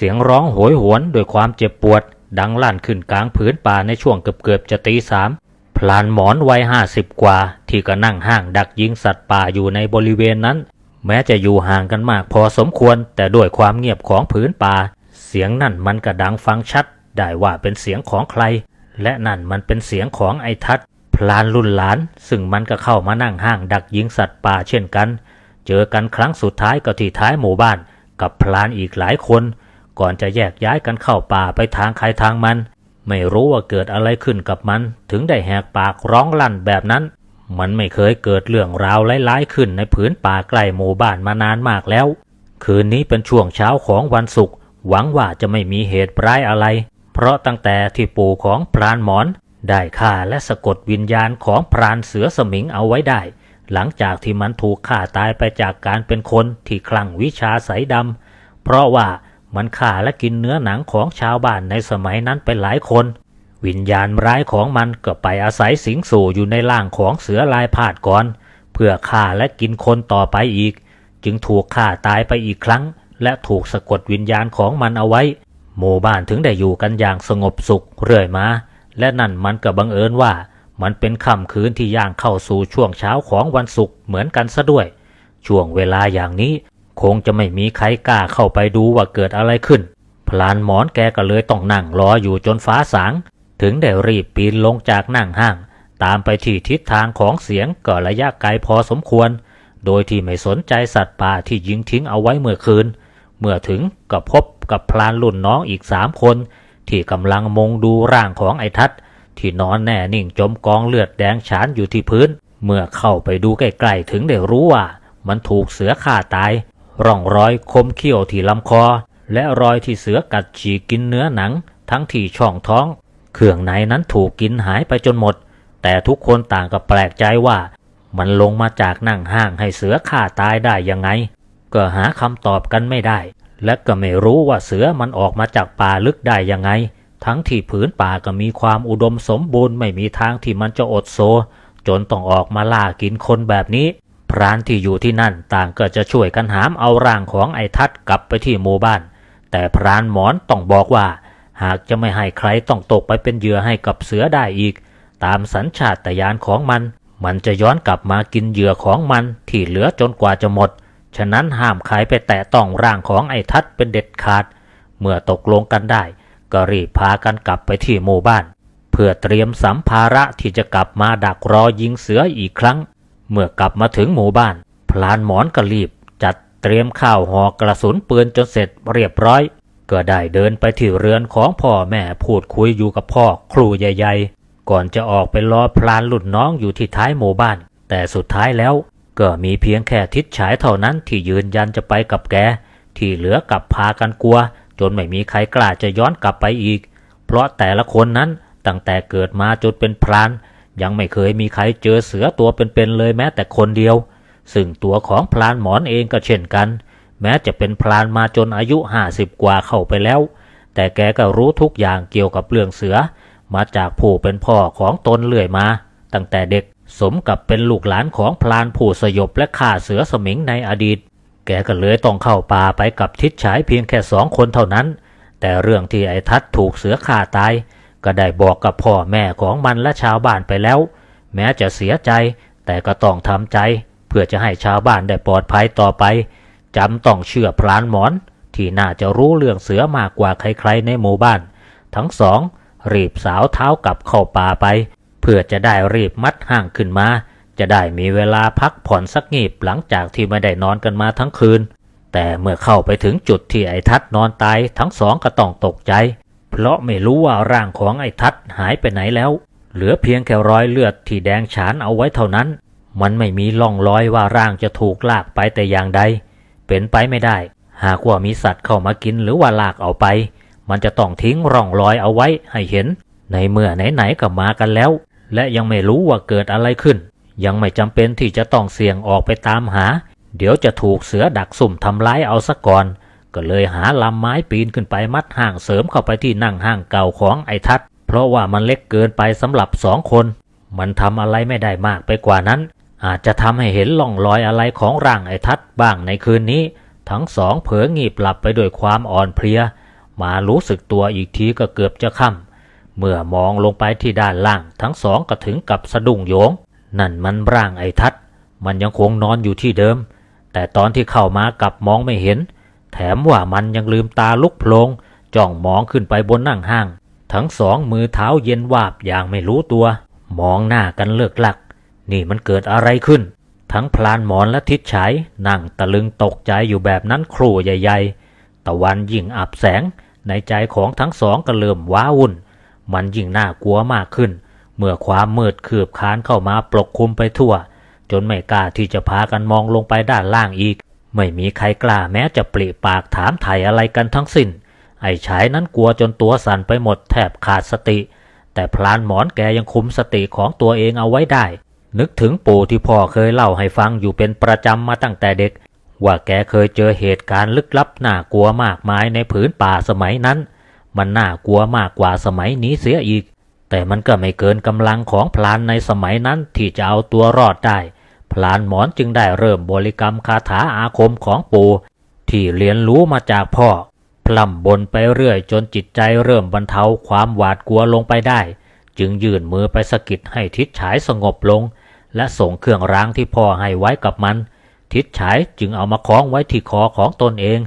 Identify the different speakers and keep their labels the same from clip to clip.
Speaker 1: สียงร้องโหยหวนด้วยความเจ็บปวด ดังลั่นขึ้นกลางผืนป่าในช่วงเกือบๆจะตีสามพลานหมอนวัยห้าสิบกว่า ที่ก็นั่งห้างดักยิงสัตว์ป่าอยู่ในบริเวณนั้น แม้จะอยู่ห่างกันมากพอสมควร แต่ด้วยความเงียบของผืนป่า เสียงนั่นมันกระดังฟังชัด ได้ว่าเป็นเสียงของใคร และนั่นมันเป็นเสียงของไอ้ทัดพลานรุ่นหลาน ซึ่งมันก็เข้ามานั่งห้างดักยิงสัตว์ป่าเช่นกัน เจอกันครั้งสุดท้ายก็ที่ท้ายหมู่บ้าน กับพลานอีกหลายคน ก่อนจะแยกย้ายกันเข้าป่าไปทางใครทางมัน ไม่รู้ว่าเกิดอะไรขึ้นกับมัน ถึงได้แหกปากร้องลั่นแบบนั้น มันไม่เคยเกิดเรื่องราวร้ายๆขึ้นในผืนป่าใกล้หมู่บ้านมานานมากแล้ว คืนนี้เป็นช่วงเช้าของวันศุกร์หวังว่าจะไม่มีเหตุร้ายอะไร เพราะตั้งแต่ที่ปู่ของพรานหมอน ได้ฆ่าและสะกดวิญญาณของพรานเสือสมิงเอาไว้ได้ หลังจากที่มันถูกฆ่าตายไปจากการเป็นคนที่คลั่งวิชาสายดำเพราะว่า มันฆ่าและกินเนื้อหนังของชาวบ้านในสมัยนั้นไปหลายคน วิญญาณร้ายของมันก็ไปอาศัยสิงสู่อยู่ในร่างของเสือลายพาดก่อน เพื่อฆ่าและกินคนต่อไปอีก จึงถูกฆ่าตายไปอีกครั้ง และถูกสะกดวิญญาณของมันเอาไว้ หมู่บ้านถึงได้อยู่กันอย่างสงบสุขเรื่อยมา และนั่นมันก็บังเอิญว่ามันเป็นค่ำคืนที่ย่างเข้าสู่ช่วงเช้าของวันศุกร์เหมือนกันซะด้วย ช่วงเวลาอย่างนี้ คงจะไม่มีใครกล้าเข้าไปดูว่าเกิดอะไรขึ้น พลานหมอนแกก็เลยต้องนั่งรออยู่จนฟ้าสาง ถึงได้รีบปีนลงจากนั่งห้าง ตามไปที่ทิศทางของเสียงก็ระยะไกลพอสมควร โดยที่ไม่สนใจสัตว์ป่าที่ยิงทิ้งเอาไว้เมื่อคืน เมื่อถึงก็พบกับพลานรุ่นน้องอีกสามคน ที่กำลังมองดูร่างของไอ้ทัดที่นอนแน่นิ่งจมกองเลือดแดงฉานอยู่ที่พื้น เมื่อเข้าไปดูใกล้ๆถึงได้รู้ว่า มันถูกเสือฆ่าตาย ร่องรอยคมเขี้ยวที่ลำคอ และรอยที่เสือกัดฉีกกินเนื้อหนัง ทั้งที่ช่องท้อง เครื่องในนั้นถูกกินหายไปจนหมด แต่ทุกคนต่างก็แปลกใจว่า มันลงมาจากนั่งห้างให้เสือฆ่าตายได้ยังไง ก็หาคำตอบกันไม่ได้ และก็ไม่รู้ว่าเสือมันออกมาจากป่าลึกได้ยังไง ทั้งที่ผืนป่าก็มีความอุดมสมบูรณ์ไม่มีทางที่มันจะอดโซจนต้องออกมาล่ากินคนแบบนี้ พรานที่อยู่ที่นั่นต่างก็จะช่วยกันหามเอาร่างของไอ้ทัดกลับไปที่หมู่บ้าน แต่พรานหมอนต้องบอกว่า หากจะไม่ให้ใครต้องตกไปเป็นเหยื่อให้กับเสือได้อีก ตามสัญชาตญาณของมัน มันจะย้อนกลับมากินเหยื่อของมันที่เหลือจนกว่าจะหมด ฉะนั้นห้ามใครไปแตะต้องร่างของไอ้ทัดเป็นเด็ดขาด เมื่อตกลงกันได้ ก็รีบพากันกลับไปที่หมู่บ้าน เพื่อเตรียมสัมภาระที่จะกลับมาดักรอยิงเสืออีกครั้ง เมื่อกลับมาถึงหมู่บ้าน พลานหมอนก็รีบ จัดเตรียมข้าวห่อกระสุนปืนจนเสร็จเรียบร้อย ก็ได้เดินไปที่เรือนของพ่อแม่พูดคุยอยู่กับพ่อครูใหญ่ๆ ก่อนจะออกไปรอพลานหลุดน้องอยู่ที่ท้ายหมู่บ้าน แต่สุดท้ายแล้วก็มีเพียงแค่ทิศฉายเท่านั้นที่ยืนยันจะไปกับแก ที่เหลือกลับพากันกลัว จนไม่มีใครกล้าจะย้อนกลับไปอีก เพราะแต่ละคนนั้นตั้งแต่เกิดมาจนเป็นพราน ยังไม่เคยมีใครเจอเสือตัวเป็นๆเลยแม้แต่คนเดียว ซึ่งตัวของพลานหมอนเองก็เช่นกัน แม้จะเป็นพลานมาจนอายุห้าสิบกว่าเข้าไปแล้ว แต่แกก็รู้ทุกอย่างเกี่ยวกับเรื่องเสือ มาจากผู้เป็นพ่อของตนเรื่อยมา ตั้งแต่เด็กสมกับเป็นลูกหลานของพลานผู้สยบและฆ่าเสือสมิงในอดีต แกก็เลยต้องเข้าป่าไปกับทิศฉายเพียงแค่สองคนเท่านั้น แต่เรื่องที่ไอ้ทัดถูกเสือฆ่าตาย ก็ได้บอกกับพ่อแม่ของมันและชาวบ้านไปแล้ว แม้จะเสียใจแต่ก็ต้องทำใจ เพื่อจะให้ชาวบ้านได้ปลอดภัยต่อไปจำต้องเชื่อพรานหมอน ที่น่าจะรู้เรื่องเสือมากกว่าใครๆในหมู่บ้าน ทั้งสอง รีบสาวเท้ากลับเข้าป่าไป เพื่อจะได้รีบมัดห่างขึ้นมา จะได้มีเวลาพักผ่อนสักงีบหลังจากที่ไม่ได้นอนกันมาทั้งคืน แต่เมื่อเข้าไปถึงจุดที่ไอ้ทัดนอนตายทั้งสองก็ต้องตกใจ เพราะไม่รู้ว่าร่างของไอ้ทัดหายไปไหนแล้ว เหลือเพียงแค่รอยเลือดที่แดงฉานเอาไว้เท่านั้น มันไม่มีร่องรอยว่าร่างจะถูกลากไปแต่อย่างใด เป็นไปไม่ได้ หากว่ามีสัตว์เข้ามากินหรือว่าลากเอาไป มันจะต้องทิ้งร่องรอยเอาไว้ให้เห็น ในเมื่อไหนๆก็มากันแล้ว และยังไม่รู้ว่าเกิดอะไรขึ้น ยังไม่จำเป็นที่จะต้องเสี่ยงออกไปตามหา เดี๋ยวจะถูกเสือดักสุ่มทำร้ายเอาซะก่อน ก็เลยหาลำไม้ปีนขึ้นไปมัดห่างเสริมเข้าไปที่นั่งห้างเก่าของไอ้ทัด เพราะว่ามันเล็กเกินไปสำหรับสองคน มันทำอะไรไม่ได้มากไปกว่านั้น อาจจะทำให้เห็นล่องรอยอะไรของร่างไอ้ทัดบ้างในคืนนี้ ทั้งสองเผลองีบหลับไปด้วยความอ่อนเพลีย มารู้สึกตัวอีกทีก็เกือบจะค่ำเมื่อมองลงไปที่ด้านล่าง ทั้งสองก็ถึงกับสะดุ้งโยง นั่นมันร่างไอ้ทัด มันยังคงนอนอยู่ที่เดิม แต่ตอนที่เข้ามากลับมองไม่เห็น แถมว่ามันยังลืมตาลุกโพลงจ้องมองขึ้นไปบนนั่งห้าง ทั้งสองมือเท้าเย็นวาบอย่างไม่รู้ตัว มองหน้ากันเลิกลัก นี่มันเกิดอะไรขึ้น ทั้งพลานหมอนและทิศฉายนั่งตะลึงตกใจอยู่แบบนั้นครู่ใหญ่ ๆ ตะวันยิ่งอับแสง ในใจของทั้งสองก็เริ่มว้าวุ่น มันยิ่งน่ากลัวมากขึ้น เมื่อความมืดคืบคานเข้ามาปกคลุมไปทั่ว จนไม่กล้าที่จะพากันมองลงไปด้านล่างอีก ไม่มีใครกล้าแม้จะปริปากถามไถ่อะไรกันทั้งสิ้น ไอ้ชายนั้นกลัวจนตัวสั่นไปหมดแทบขาดสติ แต่พลานหมอนแกยังคุมสติของตัวเองเอาไว้ได้ นึกถึงปู่ที่พ่อเคยเล่าให้ฟังอยู่เป็นประจำมาตั้งแต่เด็ก ว่าแกเคยเจอเหตุการณ์ลึกลับน่ากลัวมากมายในผืนป่าสมัยนั้น มันน่ากลัวมากกว่าสมัยนี้เสียอีก แต่มันก็ไม่เกินกำลังของพลานในสมัยนั้นที่จะเอาตัวรอดได้ พลานหมอนจึงได้เริ่มบริกรรมคาถาอาคมของปู่ที่เรียนรู้มาจากพ่อ พล่ำบนไปเรื่อยจนจิตใจเริ่มบรรเทาความหวาดกลัวลงไปได้ จึงยื่นมือไปสะกิดให้ทิศฉายสงบลง และส่งเครื่องรางที่พ่อให้ไว้กับมัน ทิศฉายจึงเอามาคล้องไว้ที่คอของตนเอง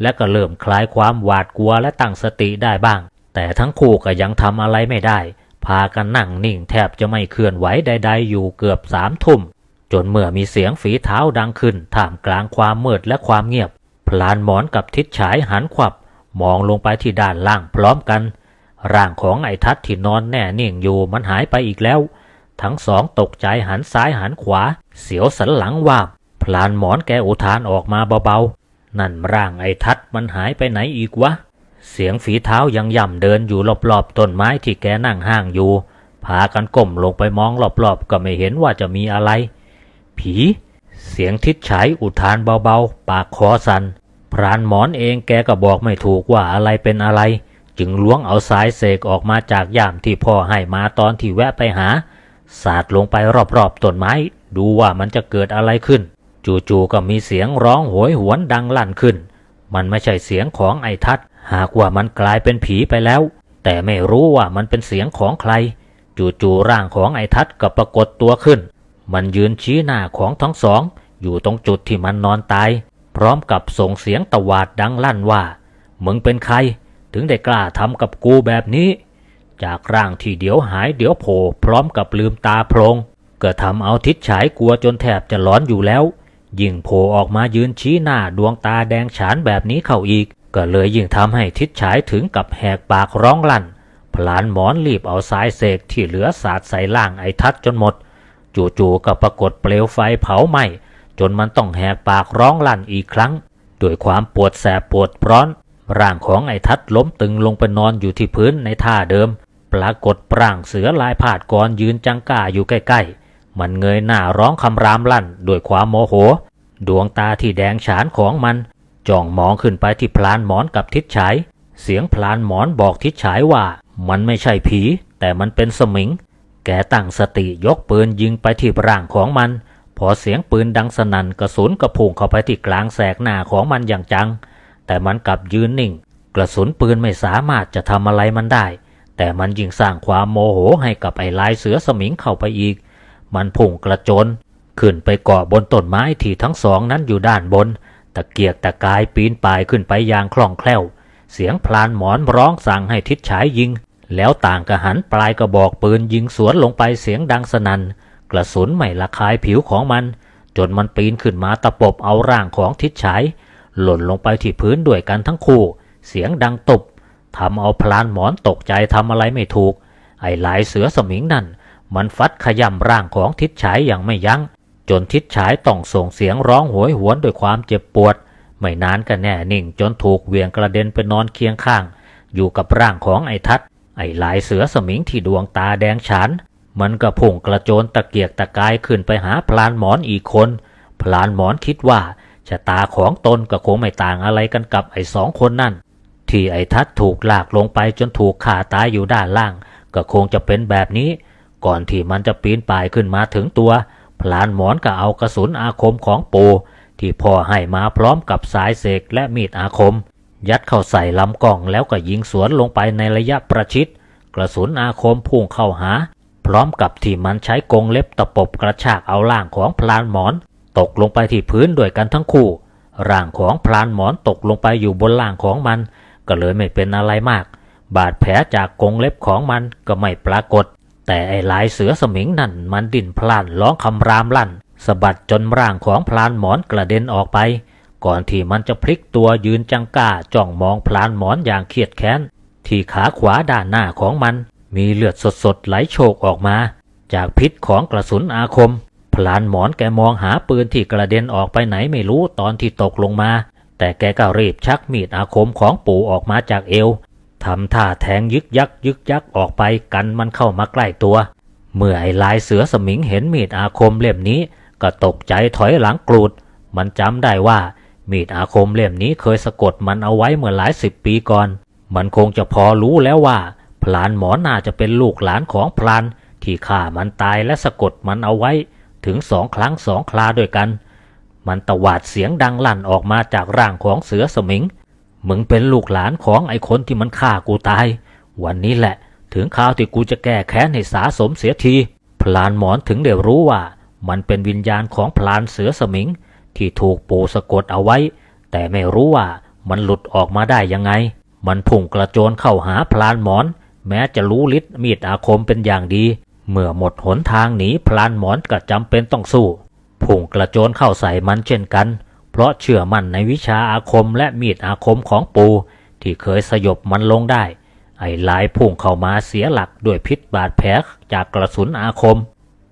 Speaker 1: และก็เริ่มคลายความหวาดกลัวและตั้งสติได้บ้าง แต่ทั้งคู่ก็ยังทำอะไรไม่ได้ พากันนั่งนิ่งแทบจะไม่เคลื่อนไหวใด ๆ อยู่เกือบสามทุ่ม จนเมื่อมีเสียงฝีเท้าดังขึ้นท่ามกลางความมืดและความเงียบ พลานหมอนกับทิศฉายหันขวับ มองลงไปที่ด้านล่างพร้อมกัน ร่างของไอ้ทัดที่นอนแน่นิ่งอยู่มันหายไปอีกแล้ว ทั้งสองตกใจหันซ้ายหันขวา เสียวสันหลังว่าพลานหมอนแกอุทานออกมาเบาๆ นั่นร่างไอ้ทัดมันหายไปไหนอีกวะ เสียงฝีเท้ายังย่ำเดินอยู่รอบๆต้นไม้ที่แกนั่งห้างอยู่ พากันก้มลงไปมองรอบๆก็ไม่เห็นว่าจะมีอะไร ผี เสียงทิศฉายอุทานเบาๆ ปากคอสันพรานหมอนเองแกก็บอกไม่ถูกว่าอะไรเป็นอะไร จึงล้วงเอาสายเสกออกมาจากย่ามที่พ่อให้มาตอนที่แวะไปหา สาดลงไปรอบๆต้นไม้ ดูว่ามันจะเกิดอะไรขึ้น จู่ๆก็มีเสียงร้องโหยหวนดังลั่นขึ้น มันไม่ใช่เสียงของไอ้ทัด หากว่ามันกลายเป็นผีไปแล้ว แต่ไม่รู้ว่ามันเป็นเสียงของใคร จู่ๆร่างของไอ้ทัดก็ปรากฏตัวขึ้น มันยืนชี้หน้าของทั้งสอง อยู่ตรงจุดที่มันนอนตาย พร้อมกับส่งเสียงตวาดดังลั่นว่า มึงเป็นใคร ถึงได้กล้าทำกับกูแบบนี้ จากร่างที่เดี๋ยวหายเดี๋ยวโผล่พร้อมกับลืมตาโพลงก็ทำเอาทิศฉายกลัวจนแทบจะหลอนอยู่แล้ว ยิ่งโผล่ออกมายืนชี้หน้าดวงตาแดงฉานแบบนี้เข้าอีก ก็เลยยิ่งทำให้ทิศฉายถึงกับแหกปากร้องลั่นพลานหมอนรีบเอาสายเสกที่เหลือสาดใส่ล่างไอ้ทัดจนหมด จู่ๆก็ปรากฏเปลวไฟเผาไหม้จนมันต้องแหกปากร้องลั่นอีกครั้ง ด้วยความปวดแสบปวดร้อน ร่างของไอ้ทัดล้มตึงลงไปนอนอยู่ที่พื้นในท่าเดิม ปรากฏร่างเสือลายผาดกรยืนจังก้าอยู่ใกล้ๆ มันเงยหน้าร้องคำรามลั่นด้วยความโมโห ดวงตาที่แดงฉานของมันจ้องมองขึ้นไปที่พลานหมอนกับทิศฉาย เสียงพลานหมอนบอกทิศฉายว่า มันไม่ใช่ผี แต่มันเป็นสมิง แกตั้งสติยกปืนยิงไปที่ร่างของมัน พอเสียงปืนดังสนั่นกระสุนกระพุ่งเข้าไปที่กลางแสกหน้าของมันอย่างจัง แต่มันกลับยืนนิ่ง กระสุนปืนไม่สามารถจะทำอะไรมันได้ แต่มันยิ่งสร้างความโมโหให้กับไอ้ลายเสือสมิงเข้าไปอีก มันพุ่งกระโจนขึ้นไปเกาะบนต้นไม้ที่ทั้งสองนั้นอยู่ด้านบน ตะเกียกตะกายปีนป่ายขึ้นไปอย่างคล่องแคล่ว เสียงพลานหมอนร้องสั่งให้ทิศฉายยิง แล้วต่างกระหันปลายกระบอกปืนยิงสวนลงไปเสียงดังสนัน่น กระสุนไม่ละคายผิวของมัน จนมันปีนขึ้นมาตะปบเอาร่างของทิศฉายหล่นลงไปที่พื้นด้วยกันทั้งคู่ เสียงดังตบทำเอาพลานหมอนตกใจทำอะไรไม่ถูก ไอ้หลายเสือสมิงนั่น มันฟัดขย่ำร่างของทิศฉายอย่างไม่ยัง้ง จนทิศฉายต้องส่งเสียงร้องโหยหวนด้วยความเจ็บปวด ไม่นานก็แน่นิ่งจนถูกเวียงกระเด็นไปนอนเคียงข้าง อยู่กับร่างของไอ้ทัด ไอ้ลายเสือสมิงที่ดวงตาแดงฉานมันก็พุ่งกระโจนตะเกียกตะกายขึ้นไปหาพลานหมอนอีกคน พลานหมอนคิดว่าชะตาของตนก็คงไม่ต่างอะไรกันกับไอ้สองคนนั่น ที่ไอ้ทัดถูกลากลงไปจนถูกฆ่าตายอยู่ด้านล่าง ก็คงจะเป็นแบบนี้ ก่อนที่มันจะปีนป่ายขึ้นมาถึงตัว พลานหมอนก็เอากระสุนอาคมของปูที่พ่อให้มาพร้อมกับสายเสกและมีดอาคม ยัดเข้าใส่ลำกล้องแล้วก็ยิงสวนลงไปในระยะประชิด กระสุนอาคมพุ่งเข้าหา พร้อมกับที่มันใช้กงเล็บตะปบกระชากเอาร่างของพลานหมอน ตกลงไปที่พื้นด้วยกันทั้งคู่ ร่างของพลานหมอนตกลงไปอยู่บนร่างของมัน ก็เลยไม่เป็นอะไรมาก บาดแผลจากกงเล็บของมันก็ไม่ปรากฏ แต่ไอ้ลายเสือสมิงนั่นมันดิ้นพล่านร้องคำรามลั่นสะบัดจนร่างของพลานหมอนกระเด็นออกไป ก่อนที่มันจะพลิกตัวยืนจังก้าจ้องมองพลานหมอนอย่างเครียดแค้น ที่ขาขวาด้านหน้าของมัน มีเลือดสดๆไหลโชกออกมา จากพิษของกระสุนอาคม พลานหมอนแกมองหาปืนที่กระเด็นออกไปไหนไม่รู้ตอนที่ตกลงมา แต่แกก็รีบชักมีดอาคมของปู่ออกมาจากเอวทำท่าแทงยึกยักยึกยักออกไปกันมันเข้ามาใกล้ตัว เมื่อไอ้ลายเสือสมิงเห็นมีดอาคมเล่มนี้ ก็ตกใจถอยหลังกรูด มันจำได้ว่า มีดอาคมเล่มนี้เคยสะกดมันเอาไว้เมื่อหลายสิบปีก่อน มันคงจะพอรู้แล้วว่า พลานหมอน่าจะเป็นลูกหลานของพลานที่ฆ่ามันตายและสะกดมันเอาไว้ถึงสองครั้งสองคราด้วยกัน มันตวาดเสียงดังลั่นออกมาจากร่างของเสือสมิง มึงเป็นลูกหลานของไอ้คนที่มันฆ่ากูตาย วันนี้แหละ ถึงคราวที่กูจะแก้แค้นให้สาสมเสียที พลานหมอนถึงได้รู้ว่า มันเป็นวิญญาณของพลานเสือสมิง ที่ถูกปูสะกดเอาไว้ แต่ไม่รู้ว่ามันหลุดออกมาได้ยังไง มันพุ่งกระโจนเข้าหาพลานหมอน แม้จะรู้ฤทธิ์มีดอาคมเป็นอย่างดี เมื่อหมดหนทางหนีพลานหมอนก็จำเป็นต้องสู้ พุ่งกระโจนเข้าใส่มันเช่นกัน เพราะเชื่อมั่นในวิชาอาคมและมีดอาคมของปู ที่เคยสยบมันลงได้ ไอ้ลายพุ่งเข้ามาเสียหลักด้วยพิษบาดแผลจากกระสุนอาคม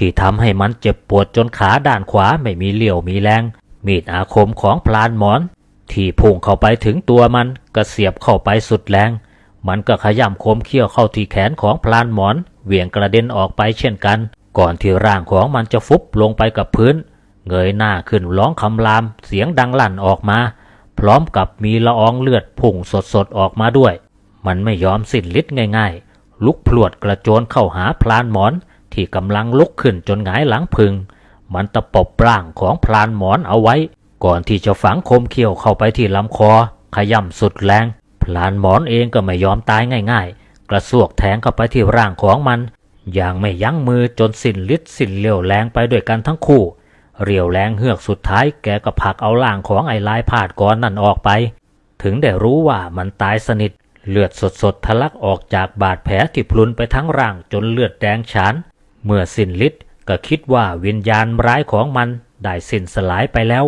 Speaker 1: ที่ทำให้มันเจ็บปวดจนขาด้านขวาไม่มีเลี่ยวมีแรง มีดอาคมของพลานหมอน ที่พุ่งเข้าไปถึงตัวมันก็เสียบเข้าไปสุดแรง มันก็ขย่ำคมเขี้ยวเข้าที่แขนของพลานหมอน เหวี่ยงกระเด็นออกไปเช่นกัน ก่อนที่ร่างของมันจะฟุบลงไปกับพื้น เงยหน้าขึ้นร้องคำราม เสียงดังลั่นออกมา พร้อมกับมีละอองเลือดพุ่งสดๆออกมาด้วย มันไม่ยอมสิ้นฤทธิ์ง่าย ๆ ลุกพลวดกระโจนเข้าหาพลานหมอน ที่กำลังลุกขึ้นจนหงายหลังพึง มันตะปบร่างของพลานหมอนเอาไว้ ก่อนที่จะฝังคมเขี้ยวเข้าไปที่ลำคอ ขย่ำสุดแรงพลานหมอนเองก็ไม่ยอมตายง่าย ๆ กระซวกแทงเข้าไปที่ร่างของมัน อย่างไม่ยั้งมือจนสิ้นฤทธิ์สิ้นเลี่ยวแรงไปด้วยกันทั้งคู่ เรียวแรงเฮือกสุดท้ายแกก็ผลักเอาร่างของไอ้ลายพาดก่อนนั่นออกไป ถึงได้รู้ว่ามันตายสนิทเลือดสดๆทะลักออกจากบาดแผลที่พลุนไปทั้งร่างจนเลือดแดงฉาน เมื่อสิ้นฤทธิ์ก็คิดว่าวิญญาณร้ายของมันได้สิ้นสลายไปแล้ว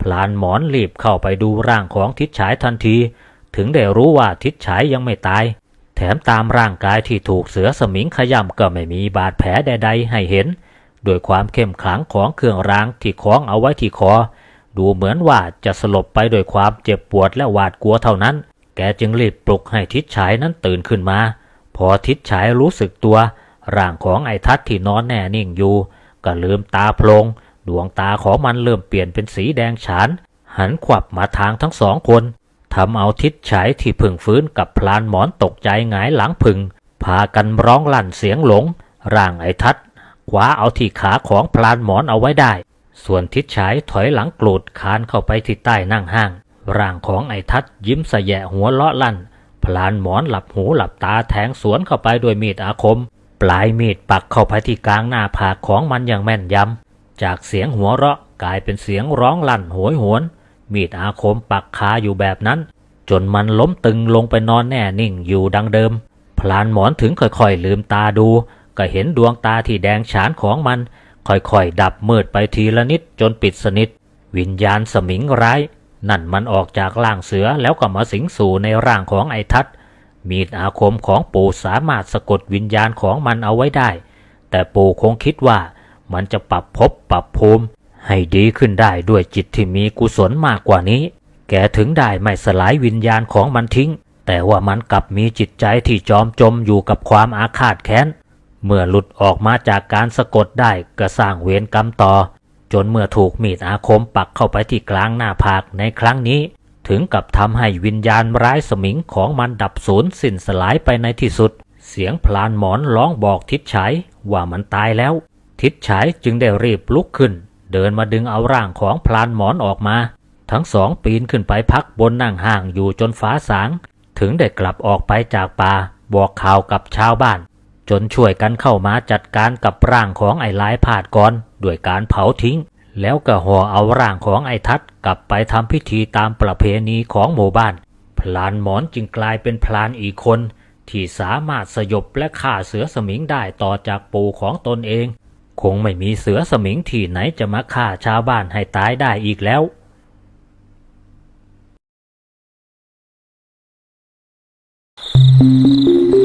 Speaker 1: พลานหมอนรีบเข้าไปดูร่างของทิศฉายทันที ถึงได้รู้ว่าทิศฉายยังไม่ตาย แถมตามร่างกายที่ถูกเสือสมิงขย่ำก็ไม่มีบาดแผลใดๆให้เห็น โดยความเข้มขลังของเครื่องรางที่คล้องเอาไว้ที่คอ ดูเหมือนว่าจะสลบไปโดยความเจ็บปวดและหวาดกลัวเท่านั้น แกจึงรีบปลุกให้ทิศฉายนั้นตื่นขึ้นมา พอทิศฉายรู้สึกตัว ร่างของไอ้ทัดที่นอนแน่นิ่งอยู่ ก็ลืมตาโพลง ดวงตาของมันเริ่มเปลี่ยนเป็นสีแดงฉาน หันขวับมาทางทั้งสองคนทำเอาทิศฉายที่พึ่งฟื้นกับพลานหมอนตกใจหงายหลังพึ่ง พากันร้องลั่นเสียงหลง ร่างไอ้ทัดคว้าเอาที่ขาของพลานหมอนเอาไว้ได้ ส่วนทิศฉายถอยหลังกรูดคานเข้าไปที่ใต้นั่งห้าง ร่างของไอ้ทัดยิ้มสะแยะหัวเลาะลั่น พลานหมอนหลับหูหลับตาแทงสวนเข้าไปด้วยมีดอาคม ปลายมีดปักเข้าไปที่กลางหน้าผากของมันอย่างแม่นยำ จากเสียงหัวเราะกลายเป็นเสียงร้องลั่นโหยหวน มีดอาคมปักคาอยู่แบบนั้น จนมันล้มตึงลงไปนอนแน่นิ่งอยู่ดังเดิม พลานหมอนถึงค่อยๆลืมตาดู ก็เห็นดวงตาที่แดงฉานของมัน ค่อยๆดับมืดไปทีละนิดจนปิดสนิท วิญญาณสมิงร้าย นั่นมันออกจากร่างเสือแล้วก็มาสิงสู่ในร่างของไอ้ทัด มีดอาคมของปู่สามารถสะกดวิญญาณของมันเอาไว้ได้ แต่ปู่คงคิดว่ามันจะปรับภพปรับภูมิให้ดีขึ้นได้ด้วยจิตที่มีกุศลมากกว่านี้ แกถึงได้ไม่สลายวิญญาณของมันทิ้ง แต่ว่ามันกลับมีจิตใจที่จอมจมอยู่กับความอาฆาตแค้น เมื่อหลุดออกมาจากการสะกดได้ก็สร้างเวรกรรมต่อ จนเมื่อถูกมีดอาคมปักเข้าไปที่กลางหน้าผากในครั้งนี้ ถึงกับทำให้วิญญาณร้ายสมิงของมันดับสูญสิ้นสลายไปในที่สุด เสียงพลานหมอนร้องบอกทิศฉายว่ามันตายแล้ว ทิศฉายจึงได้รีบลุกขึ้น เดินมาดึงเอาร่างของพลานหมอนออกมา ทั้งสองปีนขึ้นไปพักบนนั่งห่างอยู่จนฟ้าสาง ถึงได้กลับออกไปจากป่าบอกข่าวกับชาวบ้าน จนช่วยกันเข้ามาจัดการกับร่างของไอ้ลายผาดก่อนด้วยการเผาทิ้ง แล้วก็ห่อเอาร่างของไอ้ทัดกลับไปทำพิธีตามประเพณีของหมู่บ้าน พลานหมอนจึงกลายเป็นพลานอีกคน ที่สามารถสยบและฆ่าเสือสมิงได้ต่อจากปู่ของตนเอง คงไม่มีเสือสมิงที่ไหนจะมาฆ่าชาวบ้านให้ตายได้อีกแล้ว
Speaker 2: Thank